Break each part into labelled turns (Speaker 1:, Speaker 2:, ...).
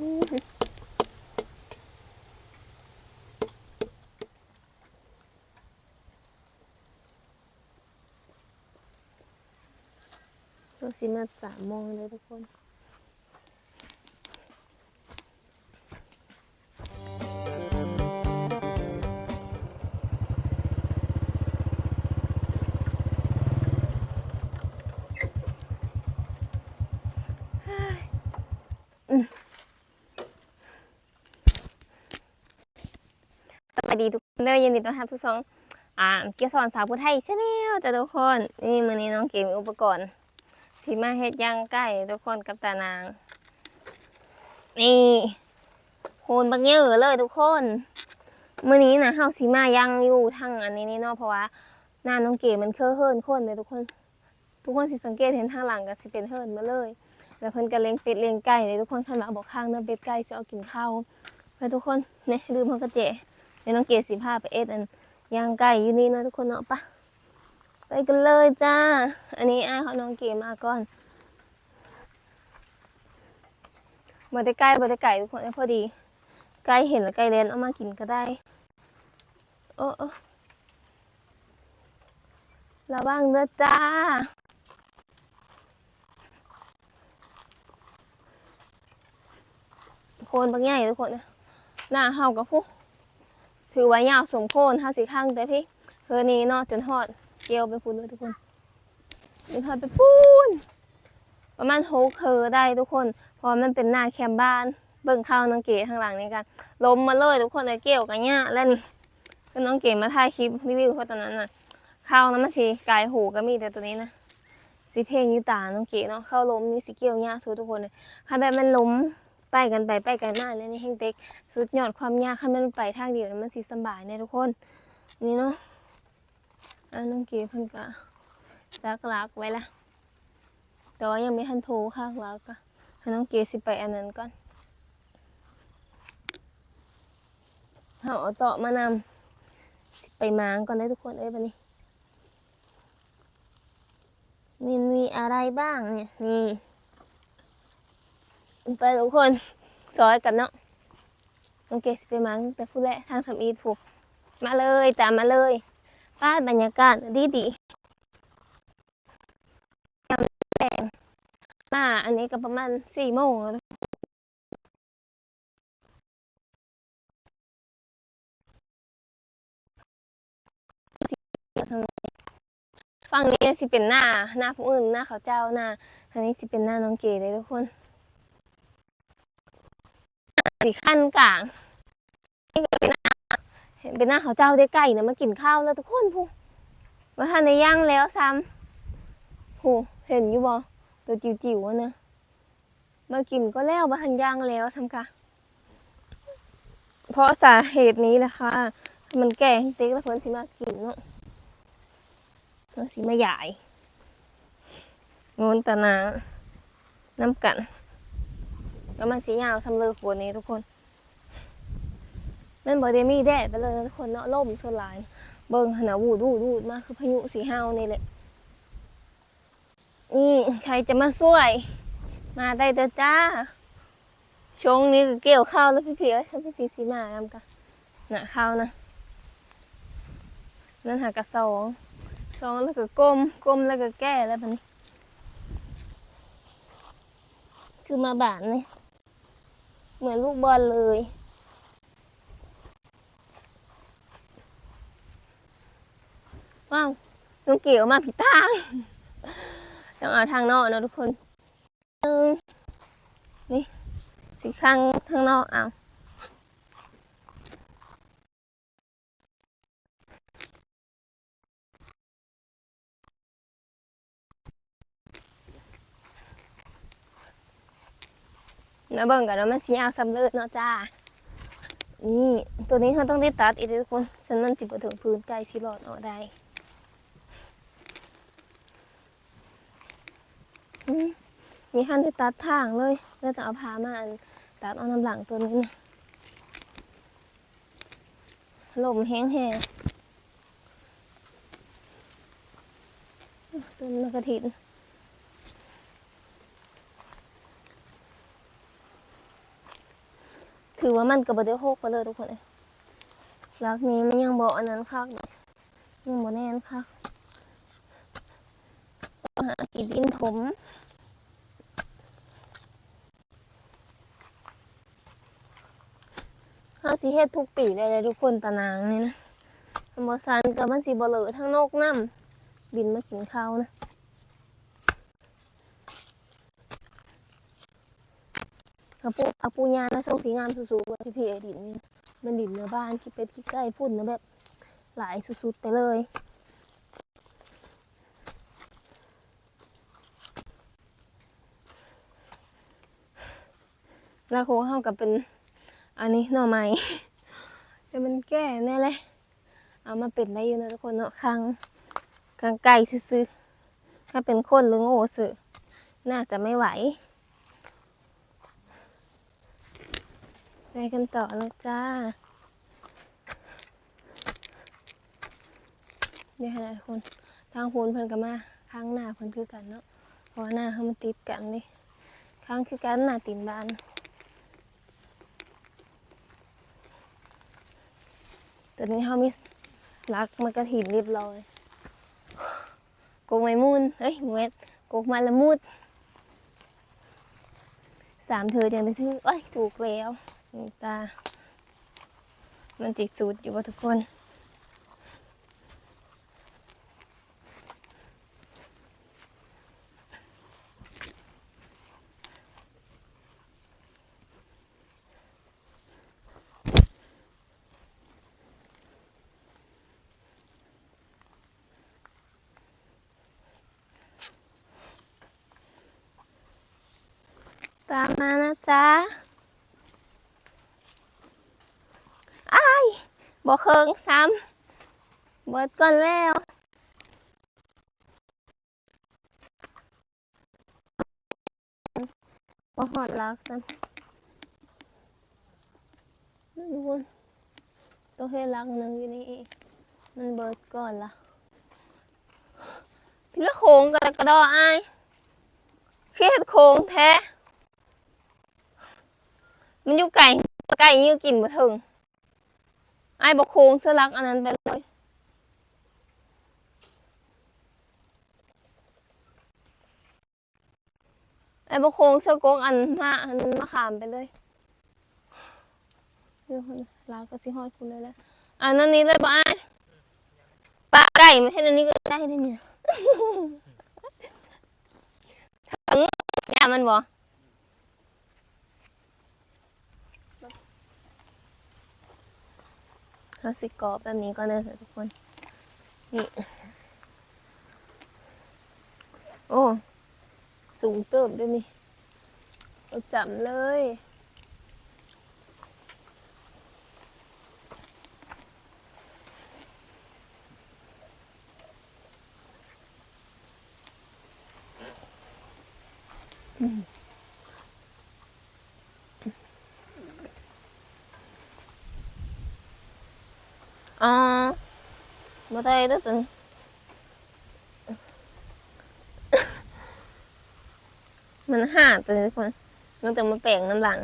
Speaker 1: เราสิมาสามโมงเลยทุกคน เด้อยินดีต้อนรับทุกสองอ่าเกียร์สอนสาวผู้ไทยชาแนลจ้ะทุกคน นี่มื้อนี้น้องเกมมีอุปกรณ์ที่มาเฮ็ดย่างไก่ทุกคนกับตานาง นี่โคนบักเยอะเลยทุกคนมื้อนี้นะเฮาสิมาย่างอยู่ทางอันนี้นี่เนาะเพราะว่าหน้าน้องเกมมันเคอะเฮิรนคนเลยทุกคน ทุกคนสิสังเกตเห็นทางหลังก็สิเป็นเฮิรนมาเลย แล้วเพิ่นก็เลี้ยงเป็ดเลี้ยงไก่เลยทุกคนคันว่าบอกข้างเนื้อเป็ดไก่จะเอากินข้าวไปทุกคนเนี่ยลืมเฮากระเจ เดี๋ยวน้องเกดสิพาไปเอ็ดอันย่างไก่อยู่นี่นะทุกคนเนาะปะไปกันเลยจ้า อันนี้อ้าเขาน้องเกดมาก่อนมาได้ใกล้มาได้ไก่ทุกคนพอดีไก่เห็นแล้วไก่เลนเอามากินก็ได้ โอ้โอ้ระวังเด้อจ้าคนบางใหญ่ทุกคนนะหน้าเฮากับพวก ถือไว้ยาวสมโคนห้าสีข้างแต่พี่เธอนี้เนอจนทอดเกลียวไปพูนเลยทุกคนจนทอดไปพูนประมาณหกเคอได้ทุกคนเพราะมันเป็นหน้าแคมบ้านเบิ่งข้าวน้องเก๋ข้างหลังนี่กันลมมาเลยทุกคนเลยเกี่ยวกันเนี่ยแล้วนี่ก็น้องเก๋มาถ่ายคลิปรีวิวเขาตอนนั้นน่ะข้าวน้ำมันสีกายหูก็มีแต่ตัวนี้นะสีเพลงยูตาน้องเก๋เนาะเข้าลมนี่สีเกี่ยวเนี่ยสู้ทุกคนเลยคันแบบมันล้ม ไปกันไปไปกันมาเนี่ยนี่แห้งเต็กสุดยอดความยากคันมันไปทางเดียวมันสิสบายแน่ทุกคนนี่เนาะอันน้องเกีเพิ่นก็ซักลักไว้ละแต่ว่ายังไม่ทันโทรข้างลักอะน้องเกสิไปอันนั้นก่อนเอาเอาต่อมานำไปมางก่อนได้ทุกคนเอ้ยบันนี้มันมีอะไรบ้างเนี่ยนี่ ไปทุกคนซอยกันเนาะโอเคสิไปมังแต่ผู้แลทางทำอีทผูกมาเลยตามมาเลยป้าบรรยากาศดีดีมแดงมาอันนี้ก็ประมาณสี่โมงแล้วฝั่งนี้สิเป็นหน้าหน้าผู้อื่นหน้าเขาเจ้าหน้าทางนี้สิเป็นหน้าน้องเก๋เลยทุกคน สีขั้นกลางนี่ก็เป็นหน้าเห็นเป็นหน้าเขาเจ้าได้ไก่นะมากินข้าวแล้วทุกคนผู้มาทานในย่างแล้วซ้ำผู้เห็นอยู่บ่ตัวจิ๋วๆอะนะมากินก็แล้วมาทันย่างแล้วทำค่ะเพราะสาเหตุนี้แหละคะ มันแก่เต็กแล้วเพิ่นสิมากินเนาะเพิ่นสิมาใหญ่งนตนาน้ำกัน แล้วมันสียาวทำเลยขวดนี้ทุกคนมันบอด้มีแดดไปเลยนะทุกคนเนาะล่มสลาย เบิ่งหนาวูดูดูดมาคือพายุสีห้าวนี่แหละนี่ใครจะมาช่วย มาได้เด้อจ้าชงนี้ก็เกี่ยวข้าวแล้วพี่พี่เอ้ยถ้าพี่พี่สีมากำกันหน่ะข้าวนะนั่นหากระสองสองแล้วก็ก้มก้มแล้วก็แก้แล้วมันนี้คือมาบานนี่ เหมือนลูกบอลเลย ว้าวน้องเกี่ยวมาผิดทางต้องเอาทางนอกนะทุกคนหนึ่งนี่สีข้างทางนอกเอา แล้วเบิ่งกันว่ามันสียาวสำเร็จเนาะจ้า นี่ตัวนี้เขาต้องได้ตัดอีกทุกคนฉันมันสิบถึงพื้นไกลสิหลอดออกได้มีขั้นได้ตัดทางเลยแล้วจะเอาพามาอันตัดเอาน้ำหลังตัวนี้นะลมแห้งแห้งต้นมะกระถิน ว่ามันก็บ่ได้โฮกไปเลยทุกคนเอ้ยรักนี้มันยังบ่อันนั้นคักยังบ่แน่นคักต้องหากี่ดินถมเฮาสิเฮ็ดทุกปีเลยเลยทุกคนตะนางนี่นะธรรมซันก็มันสิบ่เลอทั้งนกน้ำบินมากินข้าวนะ กระปุกอาปูยานะส่งสีงามสุดๆเลยพี่ไอดินมันดินเนื้อบ้านคิดเป็ดคิดไก่ฝุ่นนะแบบ หลายสุดๆไปเลยแล้วโคเข้ากับเป็นอันนี้หน่อไม้แต่มันแก่แน่เลย เอามาเป็นได้อยู่นะทุกคนเนาะคางคางไก่ซื้อถ้าเป็นคนหรือโง่สื่อน่าจะไม่ไหว ไปกันต่อแล้วจ้าเนี่ยนะทุกคน ทางพูนเพิ่นก็มาข้างหน้าเพิ่นคือกันเนาะ เพราะว่าหน้าเขามันติดกันนี่ข้างคือกันหน้าตีนบ้านตอนนี้เขามีรักมากระถินเรียบร้อยกกไม้มูนเฮ้ยหมูเวทกกม้ละมุดสามเธอจังได้ถือเอ้ย ถูกแล้ว นี่ตา มันติดสูตรอยู่ว่าทุกคน ตามมานะจ๊ะ อ้าย บ่เคิงซ้ำเบิดก่อนแล้วบ่หอดรักซ้ำนั่นทุกคนตัวเฮ็ดรักหนึ่งอยู่นี่อีกมันเบิดก่อนละพี่ละโคงกระกระดออ้ายเครียดโคงแท้ มันอยู่ไก่ไก่ยื้อกินบ่ถึง ไอ้บอกโค้งเสื้อรักอันนั้นไปเลยไอ้บกโค้งเสื้อกงอันมาอันนั้นมาขามไปเลยเดี๋ยวลาวก็สิฮอดคุณเลยแหละอันนั้นนี้เลยบ่ไอ้ปลาไก่ไม่ใช่อันนี้ก็ได้ได้เนี่ยถึงยามันบ่ เราสิกรอบแบบนี้ก็เลยทุกคน นี่ โอ้ สูงเติบด้วยนี่เราจำเลย อ่า บ่ได้เด้อตัวนี้มันห่าตัวนี้ทุกคนมันจะมาแปลงน้ำหลัง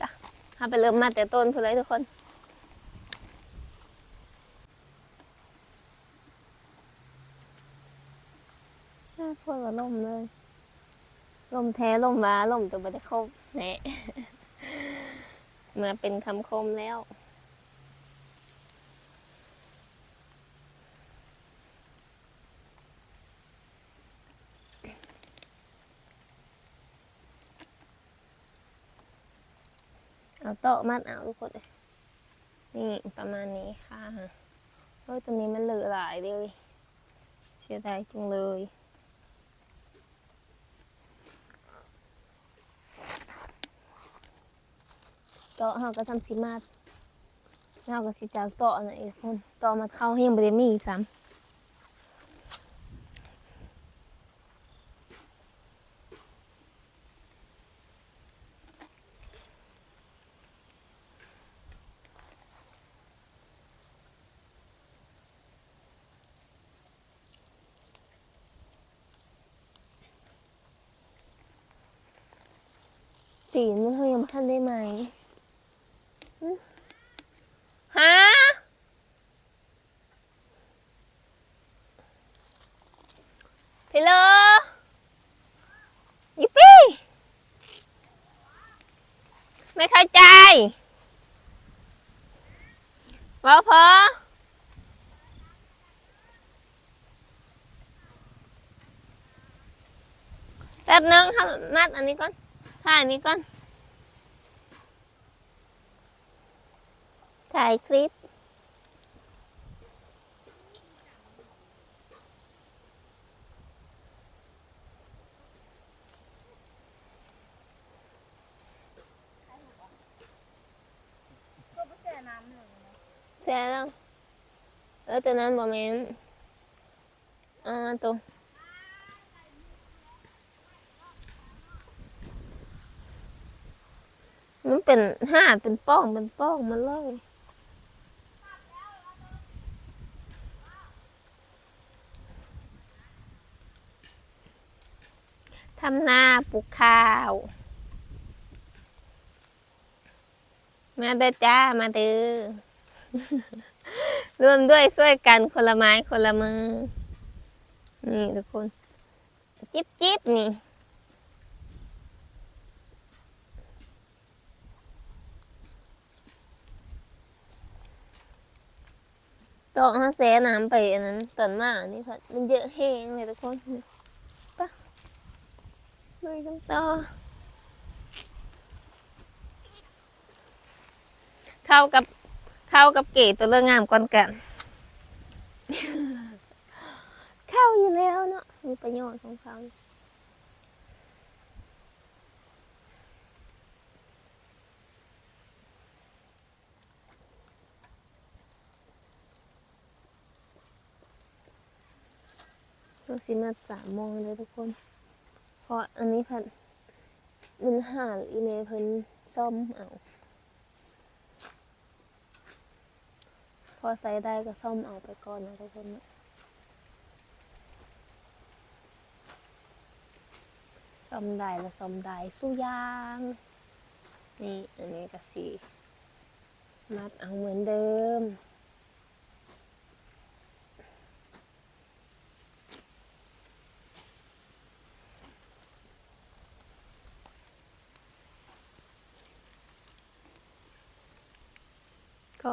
Speaker 1: จ้ะถ้าไปเริ่มมาแต่ต้นเพื่อเลยทุกคนน่าพูดว่าล่มเลยล่มแท้ล่มว้าล่มตัวไม่ได้คมแหน่มาเป็นคำคมแล้ว เอาโต๊ะมัดเอาทุกคนเลยนี่ประมาณนี้ค่ะโอ้ยตัวนี้มันเหลือหลายเลยเสียดายจังเลยโต๊ะเราก็ทำสิมาดเราก็สิจากโต๊ะนะอีกคนโต๊ะมาเข้าให้ยังบริมีอีกซ้ำ ตีนมันยังท่านได้ไหมฮะฮัลโหลยิปปี้ไม่เข้าใจว่าพอแป๊บนึงครับนัดอันนี้ก่อน ถ่ายนี้ก่อน ถ่ายคลิป
Speaker 2: ก็ไม่แช่น้ำเลย
Speaker 1: แช่แล้วเออตัวนั้นบอแมนอ่าตัวมัน เป็นห้าเป็นป้องเป็นป้องมันเลย ทำนาปลูกข้าว มาเด้อจ้ามาเด้อร่วมด้วยช่วยกันคนละไม้คนละมือ นี่ทุกคน จิ๊บจิ๊บนี่ ตอกห้าเสน้ำไปอันนั้นตอนมาอันนี้ค่ะมันเยอะแห้งเลยทุกคนไปะลุยกันต่อเข้ากับเข้ากับเก๋ตัวเรื่องงามก่อนกัน เข้าอยู่แล้วเนาะมีประโยชน์ของเขา เราสิมาสามโมงเลยทุกคน เพราะอันนี้พันมันหาอีเมลเพิ่นซ่อมเอา พอใส่ได้ก็ซ่อมเอาไปก่อนนะทุกคนนะซ่อมได้แล้วซ่อมได้สู้ยาง นี่อันนี้ก็สีมัดเอาเหมือนเดิม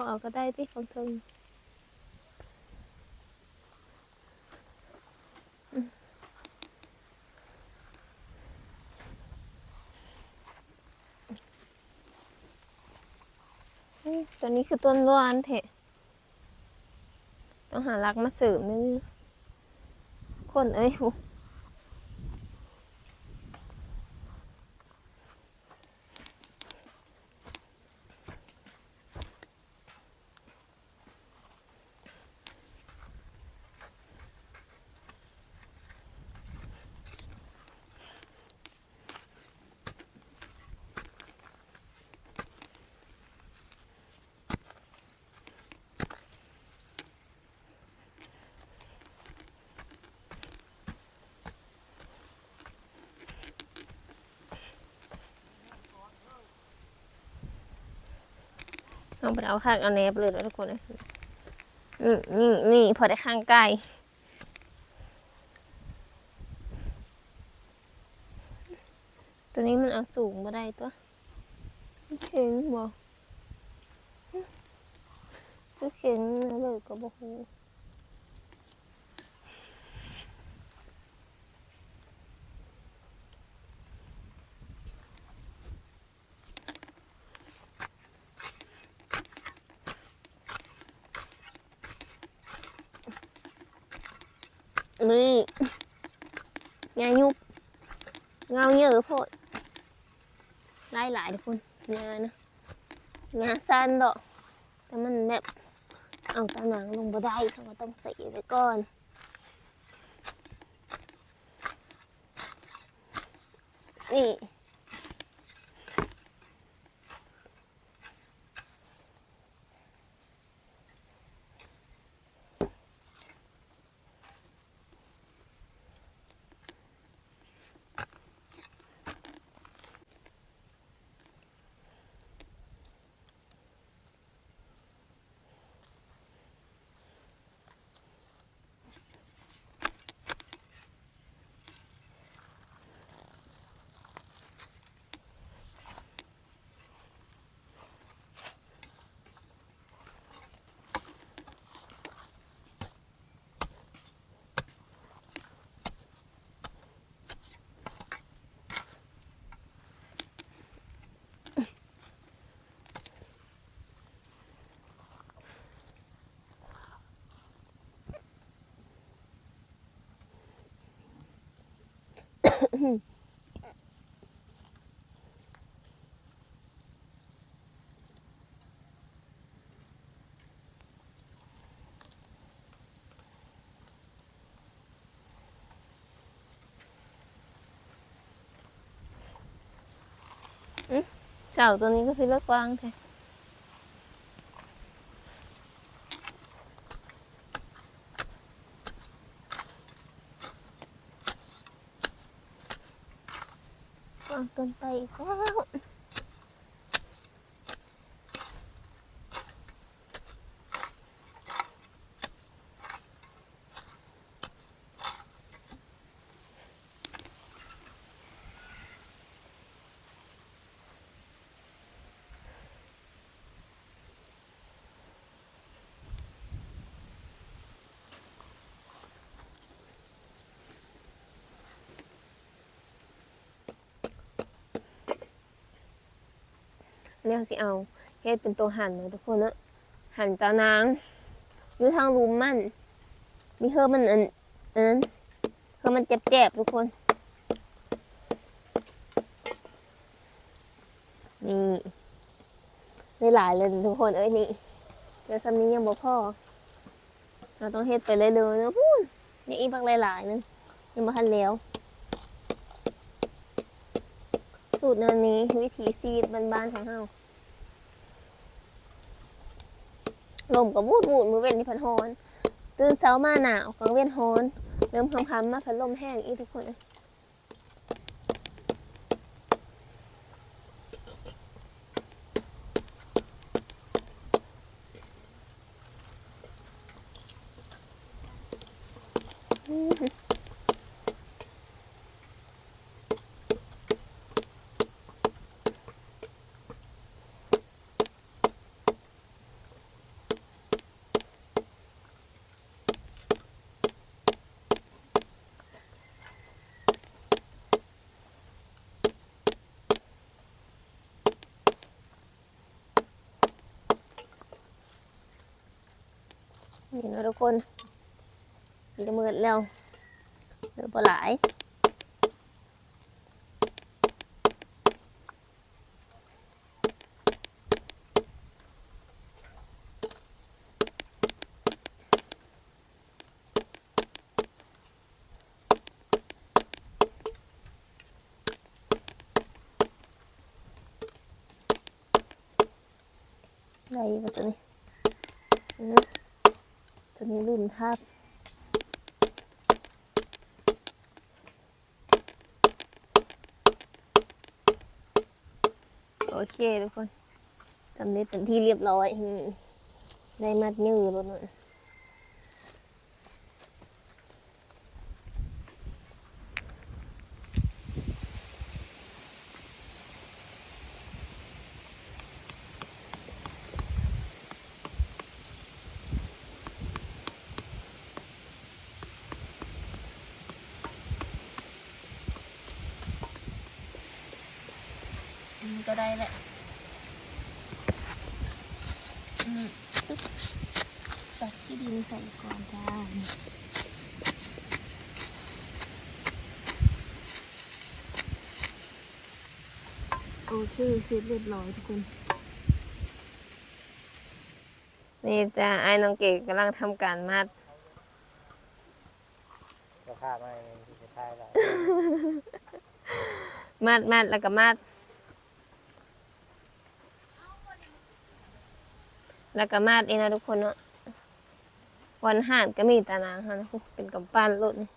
Speaker 1: ก็เอาก็ได้ที่ของเธอตัวนี้คือต้นล้วนเถอะต้องหารักมาเสริมนึงคนเอ้ย องไปเอาข้างเอาแนบเลยนะทุกคนนะนี่นี่นี่พอได้ข้างใกล้ตัวนี้มันเอาสูงมาได้ตัวเข็งบ่ก็เข็งนเลยก็บอก นี่งายุบเงาเยอะโพดไล่หลายทุกคนงานะงาสั้นดอกแต่มันแบบเอาตาหนังลงบ่ได้เขาก็ต้องใส่ไว้ก่อนนี่ เจ้าตัวนี้ก็คือเลือกกวางแท้กวางเกินไปอีกแล้ว เรียกสิเอาเฮ็ดเป็นตัวหั่นนะทุกคนเนาะหั่นตานางอยู่ทางรูมมันมีเฮอมันอันอันนั้นเฮอมันเจ็บๆทุกคน นี่หลายเลยทุกคนเอ้ยนี่เดี๋ยวซัมนี้ยังบ่พอเราต้องเฮ็ดไปเรื่อยๆนะพูนนี่อีกบักหลายๆนึงยังบ่ทันแล้ว สูตรนันี้ วิธีซีดบ้านๆของเฮาลมกับบูดบูดมือเว้นที่พันฮอน ตื่นเช้ามาหนาวกลางเว้นฮอน เริ่มคำๆมาพัดลมแห้งอีกทุกคนเลย นี่นะทุกคนมันจะมืดแล้วเหลือปลาหลายได้ปะตัวนี้ ตัวนี้ลืมทาบโอเคทุกคนสำเร็จเป็นที่เรียบร้อยได้มัดยืดรถหน่อ ยอืมก็ได้แหละอืมปึ๊บตัดที่ดินใส่ก่อนจ้าโอเคเสร็จเรียบร้อยทุกคน นี่จ้าไอ้น้องเก๋กำลังทำการมัด
Speaker 3: สภาพไม่ที่จะทายเรา
Speaker 1: มัดมัดแล้วก็มัด แล้วก็มัดเองนะทุกคนเนาะวันห่านก็มีตานางค่ะนะเป็นกำปั้นรถนี่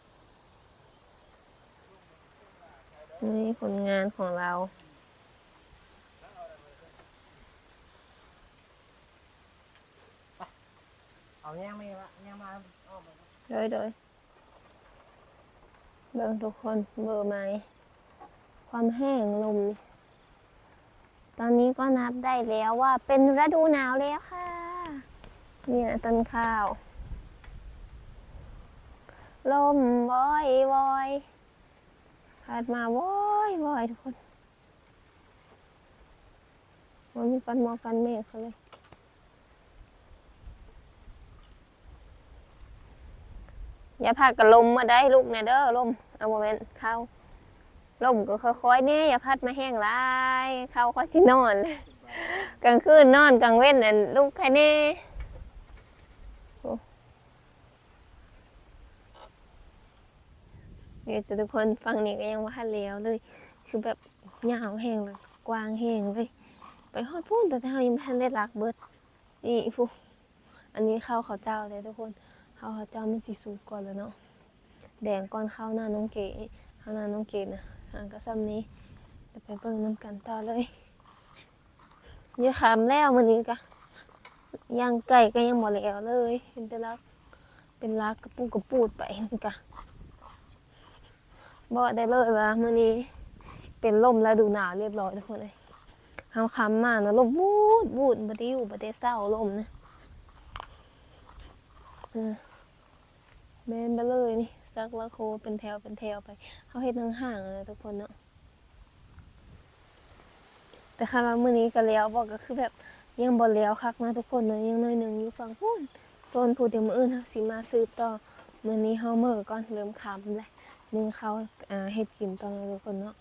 Speaker 1: นนี่ผลงานของเรา
Speaker 3: เอาแง่ไม่ละแง่มาอ้อมไป
Speaker 1: โดยโดยเบิ่งทุกคนเบอร์ไม้ความแห้งลม ตอนนี้ก็นับได้แล้วว่าเป็นฤดูหนาวแล้วค่ะ เนี่นะต้นข้าว ลมวอยวอยพัดมาวอยวอยทุกคนมันมีกันมอกกันเมฆเขาเลยอย่าพากับลมมาได้ลูกเนเด้อลมเอาโมเมนต์เข้าลมก็ค่อยๆแน่อย่าพัดมาแห้งหลายเข้าค่อยสินอน กลางคืนนอนกลางเว้นน่ะลูกใครแน่โนี่จะทุกคนฟังนี่ก็ยังว่าทันแล้วเลย คือแบบยาวแห้งเลยกว้างแห้งเลย ไปฮอดพูนแต่เฮายังบ่ทันได้รักเบิดนี่ฟูอันนี้ข้าวเขาเจ้าเลยทุกคนข้าวเขาเจ้ามันสิสุกก่อนแล้วเนาะแดงก่อนข้าวหน้าน้องเก๋ข้าวหน้าน้องเก๋นะสางกระซ้ำนี้เดี๋ยวไปเบิ่งมันกันต่อเลยเยอะคำแล้วมันนี้กะย่างไก่ก็ยังหมดแล้วเลยเห็นแต่ลักเป็นลักกระปูกระปูดไปนี่กะ บอกได้เลยว่ามื้อนี้เป็นลมฤดูหนาวเรียบร้อยทุกคนเลยคำคำๆมานะลมวูดวูดบัดอยู่บัดได้เศร้าลมนะเบนไปเลยนี่ซักละโคเป็นแถวเป็นแถวไปเขาเฮ็ดห่างๆเลยทุกคนเนาะแต่คำว่ามื้อนี้ก็แล้วบอกก็คือแบบยังบ่แล้วคักนะทุกคนเนาะยังน้อยหนึ่งอยู่ฝั่งพูนโซนผู้เดียวมื้ออื่นเฮาสิมาซื้อต่อมื้อนี้เฮาเมื่อก่อนเริ่มคำแล้ว นึ่งข้าวอ่าเฮ็ดกินตอนนี้ทุกคนเนาะ